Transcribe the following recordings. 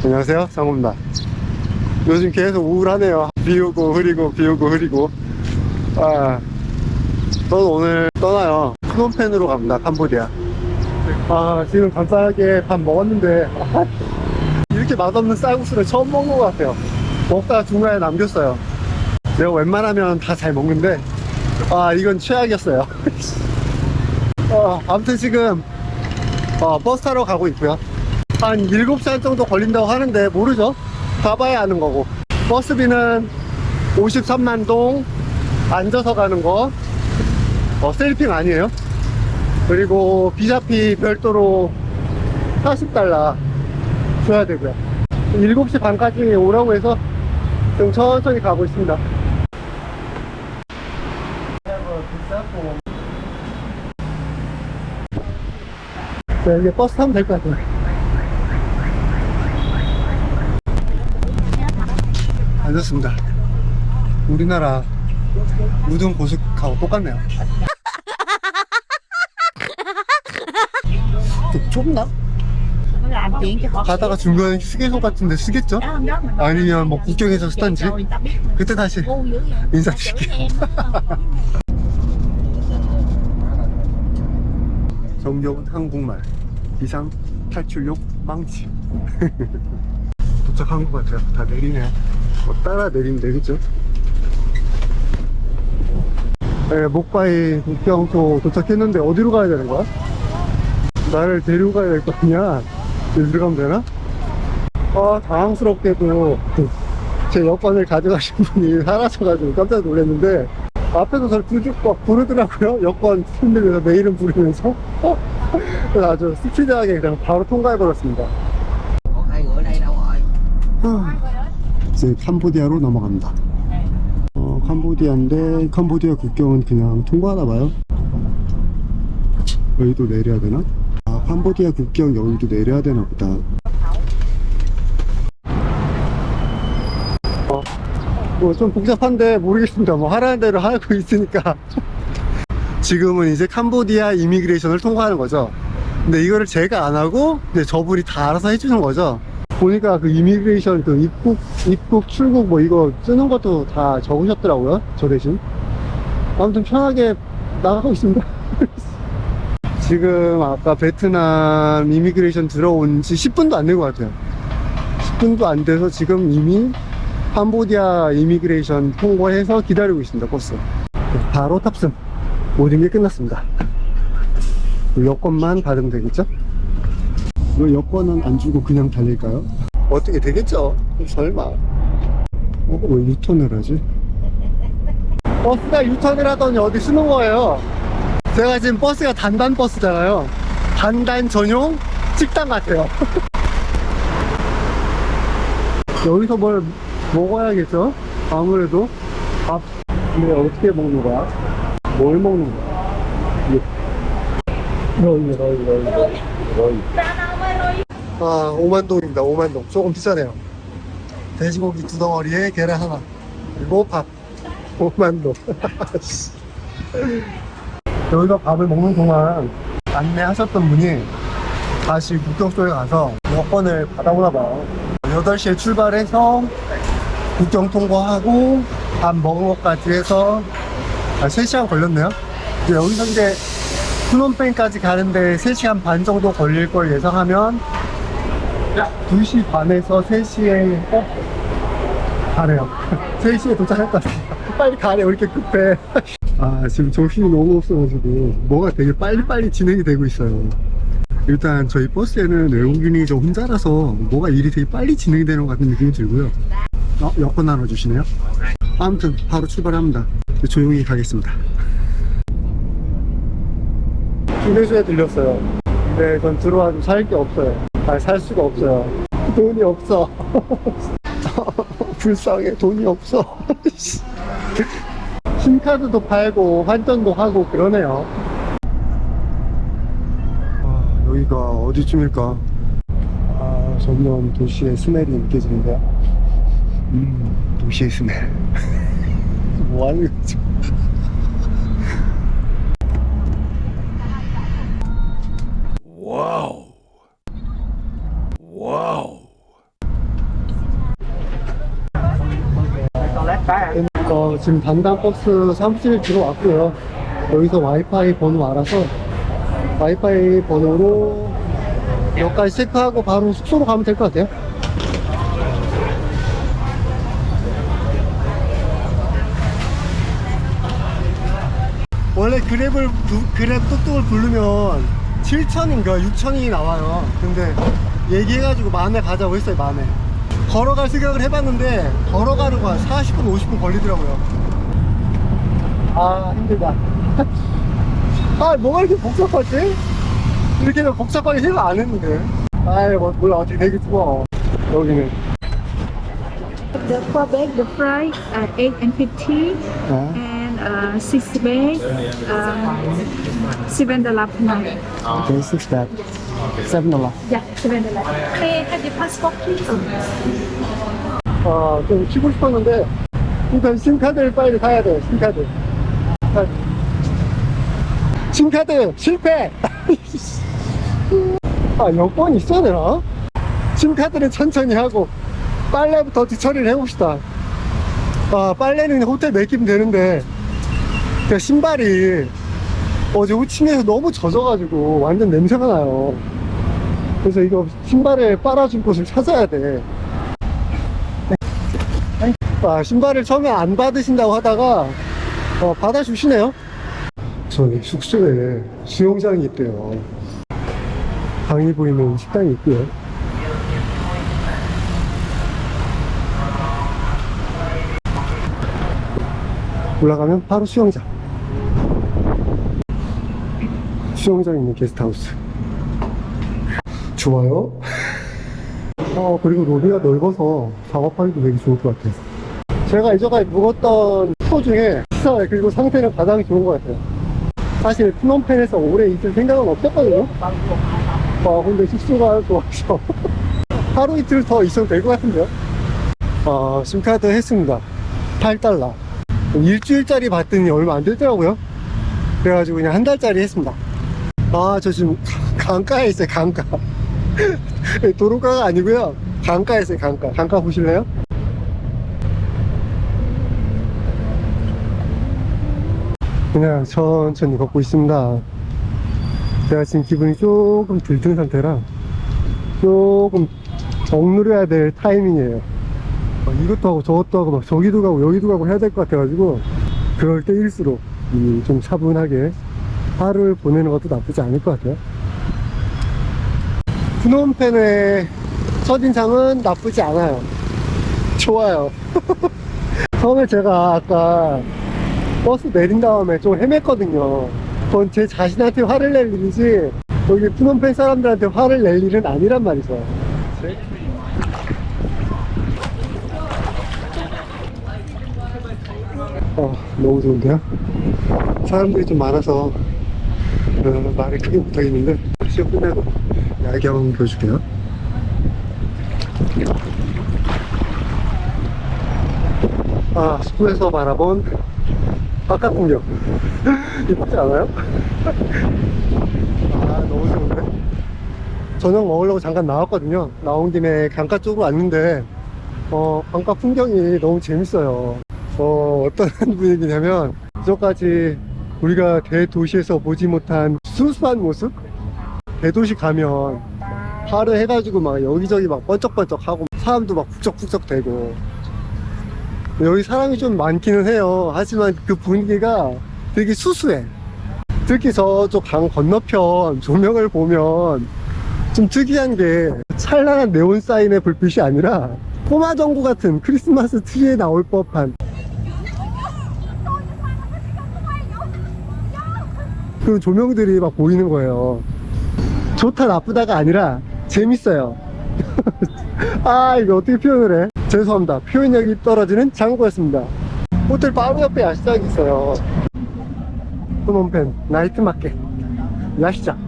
안녕하세요 상호입니다. 요즘 계속 우울하네요. 비 오고 흐리고 비 오고 흐리고. 아 저는 오늘 떠나요. 프놈펜으로 갑니다 캄보디아. 아 지금 간단하게 밥 먹었는데. 아, 이렇게 맛없는 쌀국수를 처음 먹는 것 같아요. 먹다가 중간에 남겼어요. 내가 웬만하면 다 잘 먹는데. 아 이건 최악이었어요. 어, 아무튼 지금 어, 버스 타러 가고 있고요 한 7시간 정도 걸린다고 하는데 모르죠? 가봐야 아는 거고. 버스비는 53만 동 앉아서 가는 거. 어, 셀핑 아니에요? 그리고 비자피 별도로 40달러 줘야 되고요. 7시 반까지 오라고 해서 좀 천천히 가고 있습니다. 네, 이제 버스 타면 될 것 같아요 앉았습니다 우리나라 우등 고속하고 똑같네요 좀 좁나? 가다가 중간에 휴게소 같은데 쓰겠죠? 아니면 뭐 국경에서 쓰던지 그때 다시 인사드릴게요. 정겨운 한국말 비상 탈출용 망치 도착한 것 같아요 다 내리네요 뭐 따라 내리면 되겠죠. 네, 목바이 국경소 도착했는데 어디로 가야 되는 거야? 나를 데리고 가야 될 거 아니야? 여기로 가면 되나? 아 당황스럽게도 제 여권을 가져가신 분이 사라져가지고 깜짝 놀랐는데 앞에서 저를 부르, 막 부르더라고요. 여권 흔들면서 내 이름 부르면서. 그래서 아주 스피드하게 그냥 바로 통과해 버렸습니다. còn 이제 캄보디아로 넘어갑니다. 어, 캄보디아인데 캄보디아 국경은 그냥 통과하나 봐요. 여기도 내려야 되나? 아 캄보디아 국경 여기도 내려야 되나 보다. 어, 뭐좀 복잡한데 모르겠습니다. 뭐 하라는 대로 하고 있으니까. 지금은 이제 캄보디아 이미그레이션을 통과하는 거죠. 근데 이거를 제가 안 하고 저분이 다 알아서 해주는 거죠 보니까 그 이미그레이션 그 입국 입국 출국 뭐 이거 쓰는 것도 다 적으셨더라고요 저 대신. 아무튼 편하게 나가고 있습니다. 지금 아까 베트남 이미그레이션 들어온 지 10분도 안 된 것 같아요. 10분도 안 돼서 지금 이미 캄보디아 이미그레이션 통과해서 기다리고 있습니다 버스. 바로 탑승. 모든 게 끝났습니다. 여권만 받으면 되겠죠? 이거 여권은 안 주고 그냥 달릴까요? 어떻게 되겠죠? 설마. 어, 왜 유턴을 하지? 버스가 유턴을 하더니 어디 쓰는 거예요. 제가 지금 버스가 단단 버스잖아요. 단단 전용 식당 같아요. 여기서 뭘 먹어야겠죠? 아무래도 밥. 근데 어떻게 먹는 거야? 뭘 먹는 거야? 러이, 러이, 러이. 러이. 아, 5만동입니다. 5만동. 조금 비싸네요. 돼지고기 두 덩어리에 계란 하나. 그리고 밥. 5만동. 여기서 밥을 먹는 동안 안내하셨던 분이 다시 국경소에 가서 여권을 받아오나 봐요. 8시에 출발해서 국경 통과하고 밥 먹은 것까지 해서 아, 3시간 걸렸네요. 이제 여기서 이제 프놈펜까지 가는데 3시간 반 정도 걸릴 걸 예상하면 2시 반에서 3시에 어? 가래요 3시에 도착할 것 같습니다 빨리 가래 왜 이렇게 급해 아 지금 정신이 너무 없어가지고 뭐가 되게 빨리빨리 진행이 되고 있어요 일단 저희 버스에는 외국인이 저 혼자라서 뭐가 일이 되게 빨리 진행이 되는 것 같은 느낌이 들고요 어? 여권 나눠주시네요 아무튼 바로 출발합니다 조용히 가겠습니다 휴게소에 들렸어요. 근데 전 들어와도 살게 없어요. 아니, 살 수가 없어요. 돈이 없어. 불쌍해, 돈이 없어. 심카드도 팔고, 환전도 하고, 그러네요. 아, 여기가 어디쯤일까? 아, 점점 도시의 스멜이 느껴지는데요. 음, 도시의 스멜. 뭐 하는 거지? 와우. 어, 지금 단단 버스 사무실에 들어왔고요. 여기서 와이파이 번호 알아서 와이파이 번호로 몇 가지 체크하고 바로 숙소로 가면 될 것 같아요. 원래 그랩을 부, 그랩 뚝뚝을 부르면 7천인가 6천이 나와요. 근데 얘기해가지고 만에 가자고 했어요. 만에. 걸어갈 생각을 해봤는데 걸어가는 거한 40분 50분 걸리더라고요. 아 힘들다. 아 뭐가 이렇게 복잡하지? 이렇게 는 복잡하게 생각 안 했는데. 아이 뭐 몰라 어떻게 되게 좋아. 여기는. The four bag, the fry, uh, 8 and 15, 아, and uh, six bag, uh, seven dollar per night. okay, six that. Seven dollar. Yeah, seven dollar. Hey, have your passport, please? 아, 좀 쉬고 싶었는데, 일단 심카드를 빨리 사야 돼, 심카드. 카드. 심카드, 실패! 아, 여권 있어야 되나? 심카드는 천천히 하고, 빨래부터 뒤처리를 해봅시다. 아, 빨래는 호텔 맡기면 되는데, 그 신발이 어제 호칭에서 너무 젖어가지고 완전 냄새가 나요. 그래서 이거 신발을 빨아줄 곳을 찾아야 돼. 아, 신발을 처음에 안 받으신다고 하다가 어, 받아주시네요. 저희 숙소에 수영장이 있대요. 강이 보이는 식당이 있고요. 올라가면 바로 수영장. 수영장 있는 게스트하우스. 좋아요. 어, 그리고 로비가 넓어서 작업하기도 되게 좋을 것 같아요. 제가 이전까지 묵었던 숙소 중에 시설 그리고 상태는 가장 좋은 것 같아요. 사실 프놈펜에서 오래 있을 생각은 없었거든요. 아 근데 숙소가 좋아서 하루 이틀 더 있어도 될 것 같은데요. 아 심카드 했습니다. 8달러. 일주일짜리 받더니 얼마 안 되더라고요. 그래가지고 그냥 한 달짜리 했습니다. 아 저 지금 강가에 있어요 강가. 도로가가 아니고요. 강가에 있어요 강가. 강가 보실래요? 그냥 천천히 걷고 있습니다. 제가 지금 기분이 조금 들뜬 상태라 조금 억누려야 될 타이밍이에요. 어, 이것도 하고 저것도 하고 막 저기도 가고 여기도 가고 해야 될 것 같아가지고 그럴 때일수록 음, 좀 차분하게 하루를 보내는 것도 나쁘지 않을 것 같아요. 프놈펜의 첫인상은 나쁘지 않아요. 좋아요. 처음에 제가 아까 버스 내린 다음에 좀 헤맸거든요. 그건 제 자신한테 화를 낼 일이지, 여기 푸놈펜 사람들한테 화를 낼 일은 아니란 말이죠. 어, 너무 좋은데요? 사람들이 좀 많아서, 어, 말을 크게 못하겠는데, 시험 끝내고 야경 보여줄게요. 아, 숙소에서 바라본 바깥 풍경. 이쁘지 않아요? 아, 너무 좋은데? 저녁 먹으려고 잠깐 나왔거든요. 나온 김에 강가 쪽으로 왔는데, 어, 강가 풍경이 너무 재밌어요. 어, 어떤 분위기냐면, 이전까지 우리가 대도시에서 보지 못한 수수한 모습? 대도시 가면, 하루 해가지고 막 여기저기 막 번쩍번쩍 하고, 사람도 막 북적북적 되고, 여기 사람이 좀 많기는 해요. 하지만 그 분위기가 되게 수수해. 특히 저쪽 강 건너편 조명을 보면 좀 특이한 게 찬란한 네온 사인의 불빛이 아니라 꼬마 정구 같은 크리스마스 트리에 나올 법한 그 조명들이 막 보이는 거예요. 좋다 나쁘다가 아니라 재밌어요. 아 이거 어떻게 표현을 해? 죄송합니다. 표현력이 떨어지는 장구였습니다. 호텔 바로 옆에 야시장이 있어요. 프놈펜 나이트 마켓 야시장.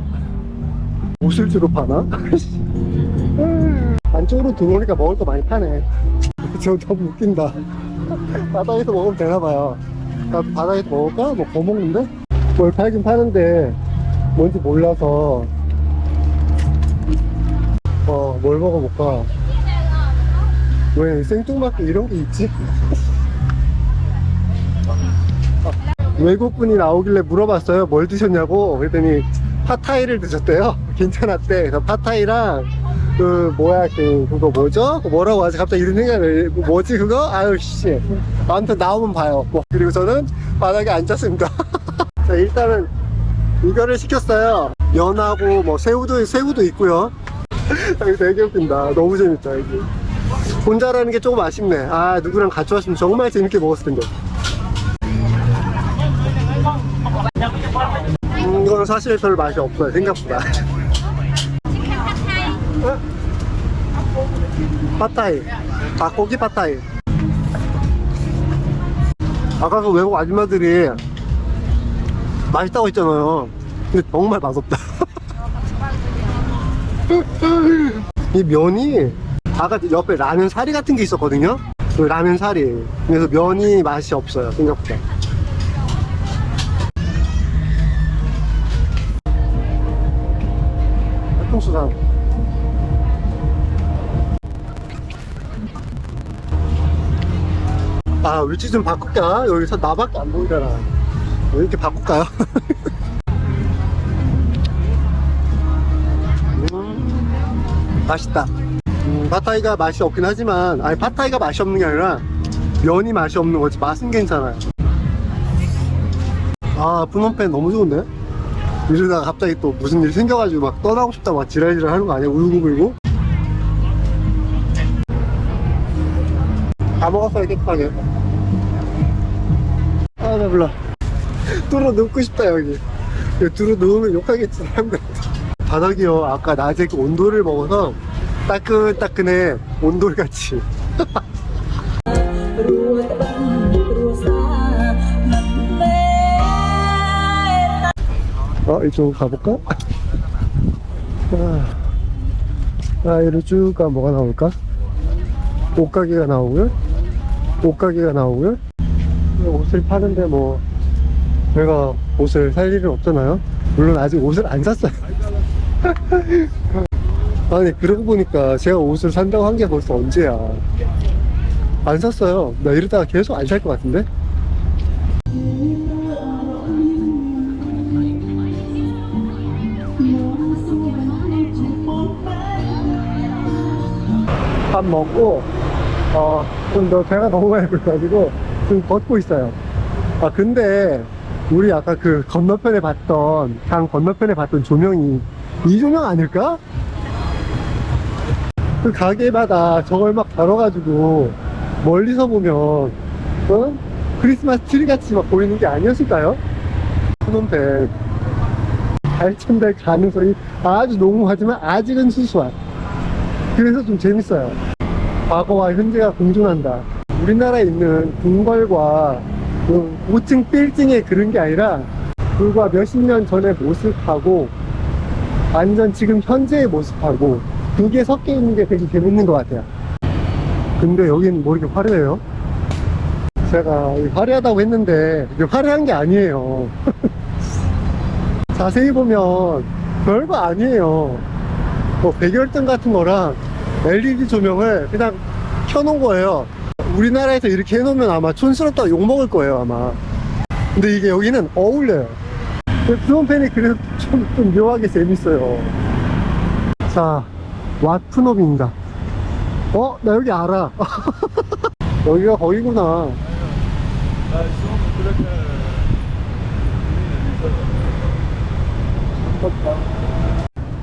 옷을 주로 파나? 안쪽으로 들어오니까 먹을 거 많이 파네. 저 너무 웃긴다. 바다에서 먹으면 되나봐요. 나도 바다에서 먹을까? 뭐 뭐 먹는데? 뭘 팔긴 파는데 뭔지 몰라서 어, 뭘 먹어볼까? 왜 생뚱맞게 이런 게 있지? 외국분이 나오길래 물어봤어요. 뭘 드셨냐고. 그랬더니 팟타이를 드셨대요. 괜찮았대. 그래서 팟타이랑 그 뭐야 그 그거 뭐죠? 그거 뭐라고 하지? 갑자기 이런 생각을 뭐지 그거? 아유 씨. 아무튼 나오면 봐요. 뭐 그리고 저는 바닥에 앉았습니다. 자 일단은 이거를 시켰어요. 면하고 뭐 새우도 새우도 있고요. 되게 웃긴다. 너무 재밌다 여기. 혼자라는 게 조금 아쉽네. 아 누구랑 같이 왔으면 정말 재밌게 먹었을 텐데. 음, 이거는 사실 별 맛이 없어요 생각보다. 어? 팟타이. 닭고기 팟타이. 아까 그 외국 아줌마들이 맛있다고 했잖아요. 근데 정말 맛없다. 이 면이 아까 옆에 라면 사리 같은 게 있었거든요. 그 라면 사리. 그래서 면이 맛이 없어요 생각보다. 활동수산. 아 위치 좀 바꿀까? 여기서 나밖에 안 보이잖아. 왜 이렇게 바꿀까요? 음, 맛있다. 음, 팟타이가 맛이 없긴 하지만, 아니, 팟타이가 맛이 없는 게 아니라, 면이 맛이 없는 거지. 맛은 괜찮아요. 아, 푸놈펜 너무 좋은데? 이러다가 갑자기 또 무슨 일 생겨가지고 막 떠나고 싶다 막 지랄지랄 하는 거 아니야? 울고불고? 다 먹었어요, 깨끗하게. 아, 나 몰라. 뚫어 넣고 싶다 여기. 뚫어 넣으면 욕하겠지 사람들 바닥이요 아까 낮에 그 온돌을 먹어서 따끈따끈해 온돌같이. 어 이쪽으로 가볼까? 아, 아 이로 쭉 가면 뭐가 나올까? 옷가게가 나오고요. 옷가게가 나오고요. 옷을 파는데 뭐 제가 옷을 살 일은 없잖아요. 물론 아직 옷을 안 샀어요. 아니, 그러고 보니까 제가 옷을 산다고 한 게 벌써 언제야. 안 샀어요. 나 이러다가 계속 안 살 것 같은데? 밥 먹고 어, 좀더 배가 너무 많이 불러가지고 지금 걷고 있어요. 아 근데 우리 아까 그 건너편에 봤던 강 건너편에 봤던 조명이 이 조명 아닐까? 그 가게마다 저걸 막 달아가지고 멀리서 보면 어? 크리스마스 트리 같이 막 보이는 게 아니었을까요? 프놈펜 발전될 가능성이 아주 농후하지만 아직은 수수한 그래서 좀 재밌어요. 과거와 현재가 공존한다. 우리나라에 있는 궁궐과 그 고층 빌딩의 그런 게 아니라 불과 몇십 년 전의 모습하고 완전 지금 현재의 모습하고 두 개 섞여 있는 게 되게 재밌는 것 같아요. 근데 여긴 뭐 이렇게 화려해요? 제가 화려하다고 했는데 이게 화려한 게 아니에요. 자세히 보면 별거 아니에요. 뭐 백열등 같은 거랑 LED 조명을 그냥 켜놓은 거예요. 우리나라에서 이렇게 해놓으면 아마 촌스럽다고 욕먹을 거예요, 아마. 근데 이게 여기는 어울려요. 프롬펜이 그래서 좀, 좀 묘하게 재밌어요. 자, 왓푸업입니다. 어? 나 여기 알아. 여기가 거기구나.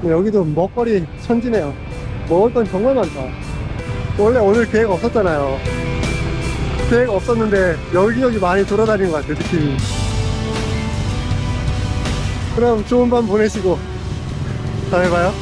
네, 여기도 먹거리 천지네요. 먹을 건 정말 많다. 원래 오늘 계획 없었잖아요. 계획 없었는데 여기저기 많이 돌아다니는 것 같아요, 느낌이. 그럼 좋은 밤 보내시고 다음에 봐요.